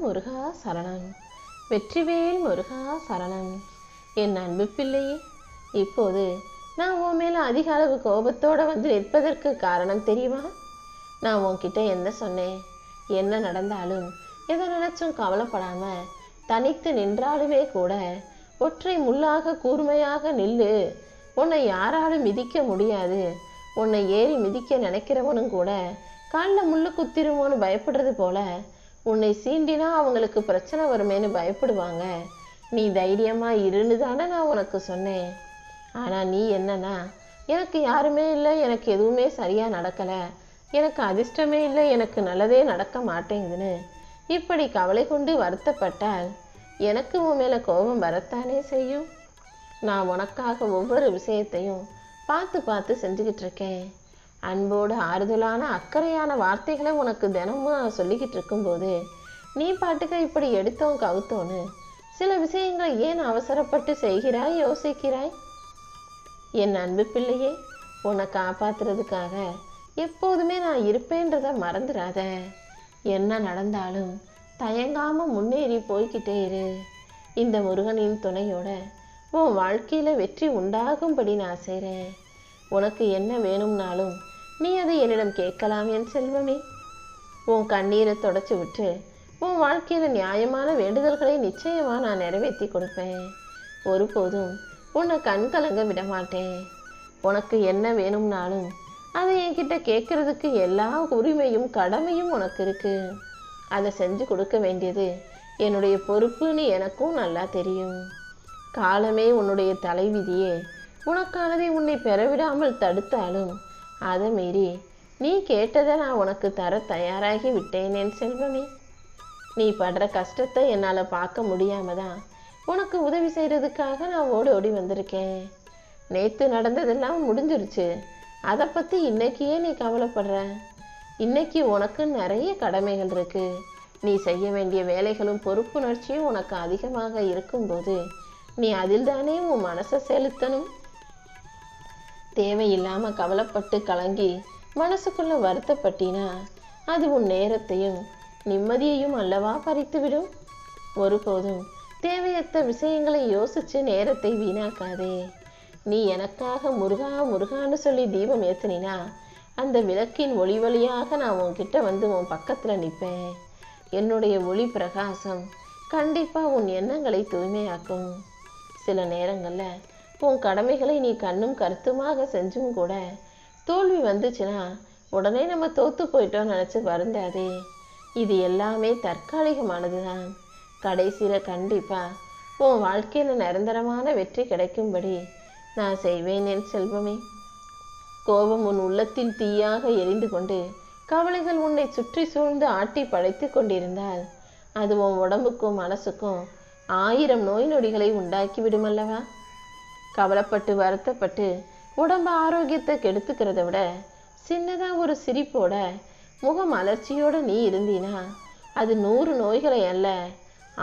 முருகா சரணம். வெற்றிவேல் முருகா சரணம். என் அன்பு பிள்ளையே இப்போது நான் உன் மேலே அதிக அளவு கோபத்தோடு வந்து நிற்பதற்கு காரணம் தெரியுமா? நான் உன்கிட்ட என்ன சொன்னேன்? என்ன நடந்தாலும் எதை நினைச்சும் கவலைப்படாம தனித்து நின்றாலுமே கூட ஒற்றை முள்ளாக கூர்மையாக நில்லு. உன்னை யாராலும் மிதிக்க முடியாது. உன்னை ஏறி மிதிக்க நினைக்கிறவனும் கூட காலில் முள்ளு குத்திருமோன்னு பயப்படுறது போல உன்னை சீண்டினா அவங்களுக்கு பிரச்சனை வருமேன்னு பயப்படுவாங்க. நீ தைரியமா இருன்னு தானே நான் உனக்கு சொன்னேன். ஆனா நீ என்னன்னா எனக்கு யாருமே இல்லை எனக்கு எதுவுமே சரியா நடக்கல. எனக்கு அதிர்ஷ்டமே இல்லை எனக்கு நல்லதே நடக்க மாட்டேங்குதுன்னு. இப்படி கவலை கொண்டு வருத்தப்பட்டால் எனக்கு உன் மேல கோபம் வரத்தானே செய்யும்? நான் உனக்காக ஒவ்வொரு விஷயத்தையும் பார்த்து பார்த்து செஞ்சுக்கிட்டு இருக்கேன். அன்போடு ஆறுதலான அக்கறையான வார்த்தைகளை உனக்கு தினமும் நான் சொல்லிக்கிட்டு இருக்கும்போது நீ பாட்டுக்க இப்படி எடுத்தோம் கவுத்தோன்னு சில விஷயங்களை ஏன் அவசரப்பட்டு செய்கிறாய் யோசிக்கிறாய்? என் அன்பு பிள்ளையே உன்னை காப்பாத்துறதுக்காக எப்போதுமே நான் இருப்பேன்றத மறந்துடாத. என்ன நடந்தாலும் தயங்காமல் முன்னேறி போய்கிட்டே இரு. இந்த முருகனின் துணையோட உன் வாழ்க்கையில் வெற்றி உண்டாகும்படி நான் செய்கிறேன் உனக்கு என்ன வேணும்னாலும் நீ அதை என்னிடம் கேட்கலாம் என் செல்வமே. உன் கண்ணீரை தொடச்சி விட்டு உன் வாழ்க்கையில் நியாயமான வேண்டுதல்களை நிச்சயமாக நான் நிறைவேற்றி கொடுப்பேன். ஒருபோதும் உன்னை கண் கலங்க விடமாட்டேன் உனக்கு என்ன வேணும்னாலும் அதை என்கிட்ட கேட்கறதுக்கு எல்லா உரிமையும் கடமையும் உனக்கு இருக்கு. அதை செஞ்சு கொடுக்க வேண்டியது என்னுடைய பொறுப்புன்னு எனக்கும் நல்லா தெரியும். காலமே உன்னுடைய தலைவிதியே. உனக்கானதை உன்னை பெறவிடாமல் தடுத்தாலும் அதை மீறி நீ கேட்டதை நான் உனக்கு தர தயாராகி விட்டேன் என் செல்வமே. நீ படுற கஷ்டத்தை என்னால் பார்க்க முடியாம தான் உனக்கு உதவி செய்கிறதுக்காக நான் ஓடி ஓடி வந்திருக்கேன். நேற்று நடந்ததெல்லாம் முடிஞ்சிருச்சு. அதை பற்றி இன்னைக்கே நீ கவலைப்படுற. இன்னைக்கு உனக்கு நிறைய கடமைகள் இருக்கு. நீ செய்ய வேண்டிய வேலைகளும் பொறுப்புணர்ச்சியும் உனக்கு அதிகமாக இருக்கும்போது நீ அதில்தானே உன் மனசை செலுத்தணும்? தேவையில்லாமல் கவலைப்பட்டு கலங்கி மனசுக்குள்ள வருத்தப்பட்டினா அது உன் நேரத்தையும் நிம்மதியையும் அல்லவா பறித்துவிடும். ஒருபோதும் தேவையற்ற விஷயங்களை யோசிச்சு நேரத்தை வீணாக்காதே. நீ எனக்காக முருகா முருகான்னு சொல்லி தீபம் ஏத்துனினா அந்த விளக்கின் ஒளி வழியாக நான் உன்கிட்ட வந்து உன் பக்கத்தில் நிற்பேன் என்னுடைய ஒளி பிரகாசம் கண்டிப்பாக உன் எண்ணங்களை தூய்மையாக்கும். சில நேரங்களில் உன் கடமைகளை நீ கண்ணும் கருத்துமாக செஞ்சும் கூட தோல்வி வந்துச்சுன்னா உடனே நம்ம தோத்து போயிட்டோம்னு நினச்சி வருந்தாதே. இது எல்லாமே தற்காலிகமானது தான் கடைசியில் கண்டிப்பாக உன் வாழ்க்கையில் நிரந்தரமான வெற்றி கிடைக்கும்படி நான் செய்வேன் என் செல்வமே. கோபம் உன் உள்ளத்தில் தீயாக எரிந்து கொண்டு கவலைகள் உன்னை சுற்றி சூழ்ந்து ஆட்டி படைத்து கொண்டிருந்தால் அது உன் உடம்புக்கும் மனசுக்கும் ஆயிரம் நோய் நொடிகளை உண்டாக்கி விடுமல்லவா கவலைப்பட்டு வருத்தப்பட்டு உடம்பு ஆரோக்கியத்தை கெடுத்துக்கிறத விட சின்னதாக ஒரு சிரிப்போட முகம் அலர்ச்சியோட நீ இருந்தீனா அது நூறு நோய்களை அல்ல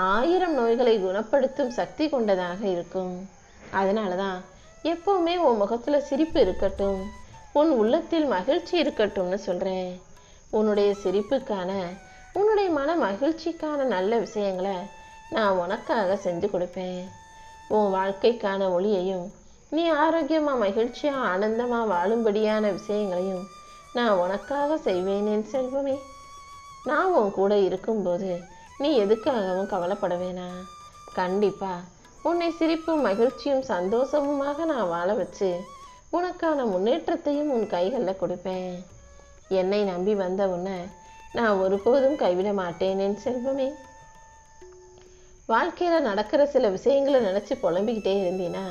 ஆயிரம் நோய்களை குணப்படுத்தும் சக்தி கொண்டதாக இருக்கும். அதனால தான் எப்போவுமே உன் முகத்தில் சிரிப்பு இருக்கட்டும் உன் உள்ளத்தில் மகிழ்ச்சி இருக்கட்டும்னு சொல்கிறேன் உன்னுடைய சிரிப்புக்கான உன்னுடைய மன மகிழ்ச்சிக்கான நல்ல விஷயங்களை நான் உனக்காக செஞ்சு கொடுப்பேன். உன் வாழ்க்கைக்கான ஒளியையும் நீ ஆரோக்கியமாக மகிழ்ச்சியாக ஆனந்தமாக வாழும்படியான விஷயங்களையும் நான் உனக்காக செய்வேன் செல்வமே. நான் உன் கூட இருக்கும்போது நீ எதுக்காகவும் கவலைப்பட வேணாம் கண்டிப்பாக உன்னை சிரிப்பும் மகிழ்ச்சியும் சந்தோஷமுமாக நான் வாழ வச்சு உனக்கான முன்னேற்றத்தையும் உன் கைகளில் கொடுப்பேன். என்னை நம்பி வந்த உன்னை நான் ஒருபோதும் கைவிட மாட்டேனேன் செல்வமே. வாழ்க்கையில் நடக்கிற சில விஷயங்களை நினச்சி புலம்பிக்கிட்டே இருந்தீன்னா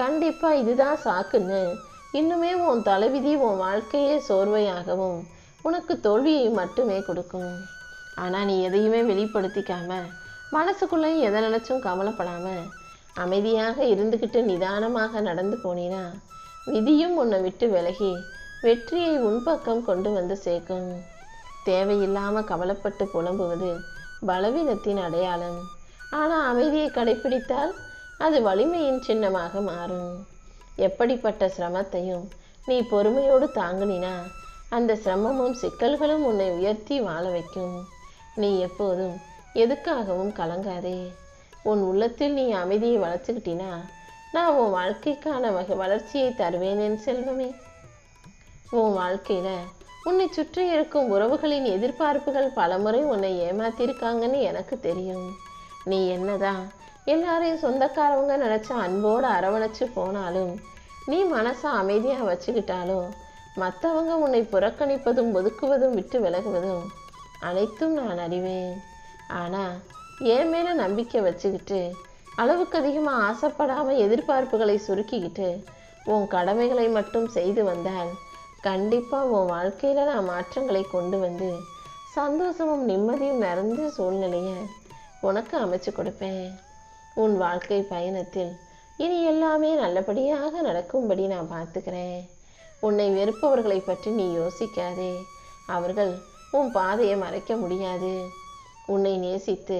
கண்டிப்பாக இதுதான் சாக்குன்னு இன்னுமே உன் தலைவிதி உன் வாழ்க்கையே சோர்வையாகவும் உனக்கு தோல்வியை மட்டுமே கொடுக்கும். ஆனால் நீ எதையுமே வெளிப்படுத்திக்காம மனசுக்குள்ளே எதை நினச்சும் கவலைப்படாமல் அமைதியாக இருந்துக்கிட்டு நிதானமாக நடந்து போனீனா விதியும் உன்னை விட்டு விலகி வெற்றியை உன்பக்கம் கொண்டு வந்து சேர்க்கும். தேவையில்லாமல் கவலைப்பட்டு புலம்புவது பலவீனத்தின் அடையாளம். ஆனால் அமைதியை கடைபிடித்தால் அது வலிமையின் சின்னமாக மாறும். எப்படிப்பட்ட சிரமத்தையும் நீ பொறுமையோடு தாங்கினா அந்த சிரமமும் சிக்கல்களும் உன்னை உயர்த்தி வாழ வைக்கும். நீ எப்போதும் எதுக்காகவும் கலங்காதே. உன் உள்ளத்தில் நீ அமைதியை வளர்த்துக்கிட்டினா நான் உன் வாழ்க்கைக்கான வகை வளர்ச்சியை தருவேன் என் செல்வமே. உன் வாழ்க்கையில உன்னை சுற்றி இருக்கும் உறவுகளின் எதிர்பார்ப்புகள் பலமுறை உன்னை ஏமாத்திருக்காங்கன்னு எனக்கு தெரியும். நீ என்னதான்? எல்லாரையும் சொந்தக்காரவங்க நினைச்ச அன்போடு அரவணைச்சு போனாலும் நீ மனசை அமைதியாக வச்சுக்கிட்டாலும் மற்றவங்க உன்னை புறக்கணிப்பதும் ஒதுக்குவதும் விட்டு விலகுவதும் அனைத்தும் நான் அறிவேன். ஆனால் என் மேல நம்பிக்கை வச்சுக்கிட்டு அளவுக்கு அதிகமாக ஆசைப்படாமல் எதிர்பார்ப்புகளை சுருக்கிக்கிட்டு உன் கடமைகளை மட்டும் செய்து வந்தால் கண்டிப்பாக உன் வாழ்க்கையில நான் மாற்றங்களை கொண்டு வந்து சந்தோஷமும் நிம்மதியும் நிறைந்த சூழ்நிலையை உனக்கு அமைச்சு கொடுப்பேன். உன் வாழ்க்கை பயணத்தில் இனி எல்லாமே நல்லபடியாக நடக்கும்படி நான் பார்த்துக்கிறேன். உன்னை வெறுப்பவர்களை பற்றி நீ யோசிக்காதே. அவர்கள் உன் பாதையை மறைக்க முடியாது. உன்னை நேசித்து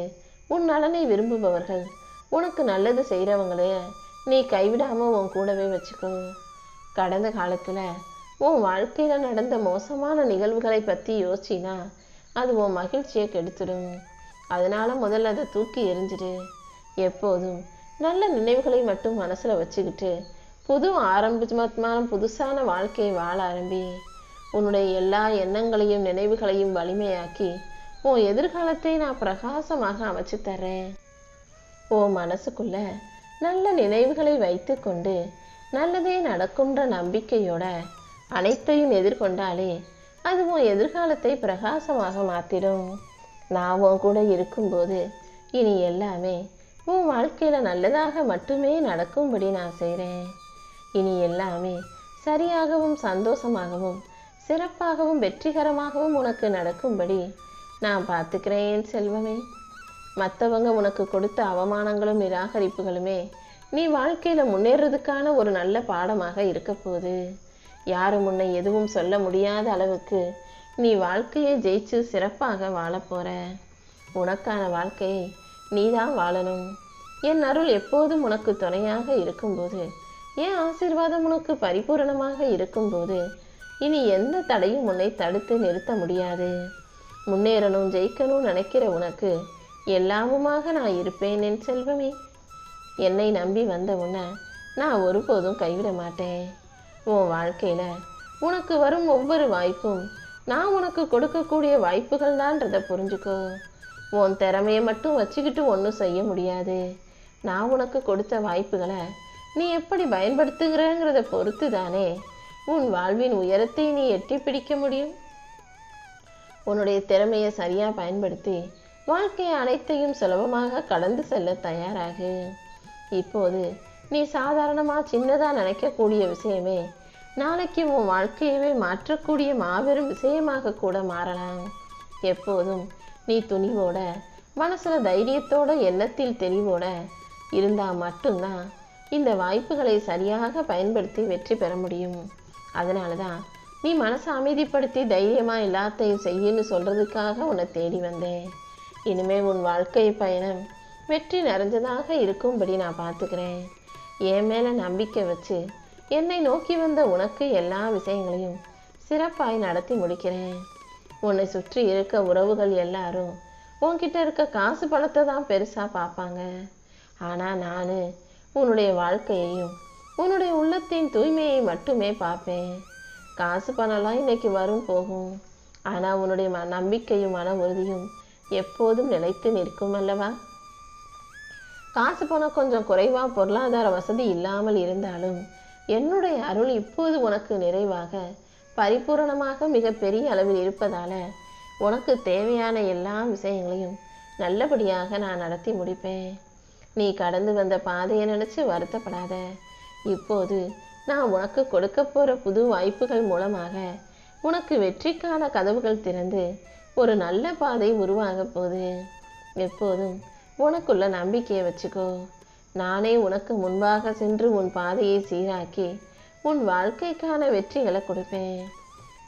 உன் நலனை விரும்புபவர்கள் உனக்கு நல்லது செய்கிறவங்கள நீ கைவிடாமல் உன் கூடவே வச்சுக்கோ. கடந்த காலத்தில் உன் வாழ்க்கையில் நடந்த மோசமான நிகழ்வுகளை பற்றி யோசிச்சினா அது உன் மகிழ்ச்சியை கெடுத்துடும். அதனால முதல்ல அதை தூக்கி எரிஞ்சிடு எப்போதும் நல்ல நினைவுகளை மட்டும் மனசில் வச்சுக்கிட்டு புது ஆரம்பமான புதுசான வாழ்க்கையை வாழ ஆரம்பி உன்னுடைய எல்லா எண்ணங்களையும் நினைவுகளையும் வலிமையாக்கி உன் எதிர்காலத்தை நான் பிரகாசமாக அமைச்சு தரேன் உன் மனசுக்குள்ள நல்ல நினைவுகளை வைத்துக்கொண்டு நல்லதே நடக்கும்ன்ற நம்பிக்கையோட அனைத்தையும் எதிர்கொண்டாலே அது உன் எதிர்காலத்தை பிரகாசமாக மாற்றிடும் நான் உன் கூட இருக்கும்போது இனி எல்லாமே உன் வாழ்க்கையில் நல்லதாக மட்டுமே நடக்கும்படி நான் செய்கிறேன் இனி எல்லாமே சரியாகவும் சந்தோஷமாகவும் சிறப்பாகவும் வெற்றிகரமாகவும் உனக்கு நடக்கும்படி நான் பார்த்துக்கிறேன் செல்வமே. மற்றவங்க உனக்கு கொடுத்த அவமானங்களும் நிராகரிப்புகளுமே நீ வாழ்க்கையில் முன்னேறதுக்கான ஒரு நல்ல பாடமாக இருக்க போகுது. யாரும் உன்னை எதுவும் சொல்ல முடியாத அளவுக்கு நீ வாழ்க்கையை ஜெயிச்சு சிறப்பாக வாழப் போற. உனக்கான வாழ்க்கையை நீதான் வாழணும். என் அருள் எப்போதும் உனக்கு துணையாக இருக்கும்போது என் ஆசீர்வாதம் உனக்கு பரிபூரணமாக இருக்கும்போது இனி எந்த தடையும் உன்னை தடுத்து நிறுத்த முடியாது. முன்னேறணும் ஜெயிக்கணும் நினைக்கிற உனக்கு எல்லாமுமாக நான் இருப்பேன் என் செல்வமே. என்னை நம்பி வந்த உன்னை நான் ஒருபோதும் கைவிட மாட்டேன். உன் வாழ்க்கையில உனக்கு வரும் ஒவ்வொரு வாய்ப்பும் நான் உனக்கு கொடுக்கக்கூடிய வாய்ப்புகள் தான்றதை புரிஞ்சுக்கோ. உன் திறமையை மட்டும் வச்சுக்கிட்டு ஒன்றும் செய்ய முடியாது. நான் உனக்கு கொடுத்த வாய்ப்புகளை நீ எப்படி பயன்படுத்துகிறங்கிறத பொறுத்து தானே உன் வாழ்வின் உயரத்தை நீ எட்டி பிடிக்க முடியும். உன்னுடைய திறமையை சரியாக பயன்படுத்தி வாழ்க்கை அனைத்தையும் சுலபமாக கடந்து செல்ல தயாராகு. இப்போது நீ சாதாரணமாக சின்னதாக நினைக்கக்கூடிய விஷயமே நாளைக்கு உன் வாழ்க்கையவே மாற்றக்கூடிய மாபெரும் விஷயமாக கூட மாறலாம். எப்போதும் நீ துணிவோட மனசில் தைரியத்தோட எண்ணத்தில் தெளிவோட இருந்தால் மட்டும்தான் இந்த வாய்ப்புகளை சரியாக பயன்படுத்தி வெற்றி பெற முடியும். அதனால தான் நீ மனசை அமைதிப்படுத்தி தைரியமாக எல்லாத்தையும் செய்யன்னு சொல்கிறதுக்காக உன்னை தேடி வந்தேன். இனிமேல் உன் வாழ்க்கை பயணம் வெற்றி நிறைஞ்சதாக இருக்கும்படி நான் பார்த்துக்கிறேன். என் மேலே நம்பிக்கை வச்சு என்னை நோக்கி வந்த உனக்கு எல்லா விஷயங்களையும் சிறப்பாய் நடத்தி முடிக்கிறேன். உன்னை சுற்றி இருக்க உறவுகள் எல்லாரும் உன்கிட்ட இருக்க காசு பணத்தை தான் பெருசாக பார்ப்பாங்க. ஆனால் நான் உன்னுடைய வாழ்க்கையையும் உன்னுடைய உள்ளத்தின் தூய்மையை மட்டுமே பார்ப்பேன். காசு பணம்லாம் இன்னைக்கு வரும் போகும். ஆனால் உன்னுடைய ம நம்பிக்கையும் மன உறுதியும் எப்போதும் நிலைத்து நிற்கும் அல்லவா? காசு பணம் கொஞ்சம் குறைவாக பொருளாதார வசதி இல்லாமல் இருந்தாலும் என்னுடைய அருள் இப்போது உனக்கு நிறைவாக பரிபூரணமாக மிக பெரிய அளவில் இருப்பதால உனக்கு தேவையான எல்லா விஷயங்களையும் நல்லபடியாக நான் நடத்தி முடிப்பேன். நீ கடந்து வந்த பாதையை நினைச்சு வருத்தப்படாத. இப்போது நான் உனக்கு கொடுக்க போகிற புது வாய்ப்புகள் மூலமாக உனக்கு வெற்றிக்கான கதவுகள் திறந்து ஒரு நல்ல பாதை உருவாக போகுது. எப்போதும் உனக்குள்ள நம்பிக்கையை வச்சுக்கோ. நானே உனக்கு முன்பாக சென்று உன் பாதையை சீராக்கி உன் வாழ்க்கைக்கான வெற்றிகளை கொடுப்பேன்.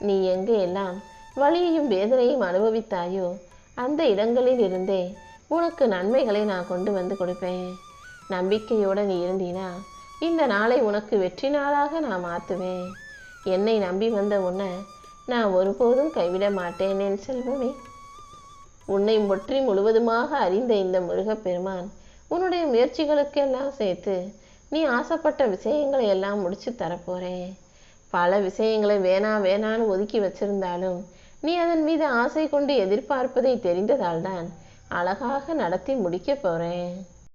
நீ எங்கே எல்லாம் வலியையும் வேதனையும் அனுபவித்தாயோ அந்த இடங்களில் இருந்தே உனக்கு நன்மைகளை நான் கொண்டு வந்து கொடுப்பேன். நம்பிக்கையோடு நீ இருந்தீனா இந்த நாளை உனக்கு வெற்றி நாளாக நான் மாற்றுவேன் என்னை நம்பி வந்த உன்னை நான் ஒருபோதும் கைவிட மாட்டேன் என் செல்வமே. உன்னை முற்றி முழுவதுமாக அறிந்த இந்த முருகப்பெருமான் உன்னுடைய முயற்சிகளுக்கெல்லாம் சேர்த்து நீ ஆசைப்பட்ட விஷயங்களை எல்லாம் முடிச்சு தரப்போறேன் பல விஷயங்களை வேணா வேணான்னு ஒதுக்கி வச்சிருந்தாலும் நீ அதன் மீது ஆசை கொண்டு எதிர்பார்ப்பதை தெரிந்ததால் தான் அழகாக நடத்தி முடிக்க போறேன்.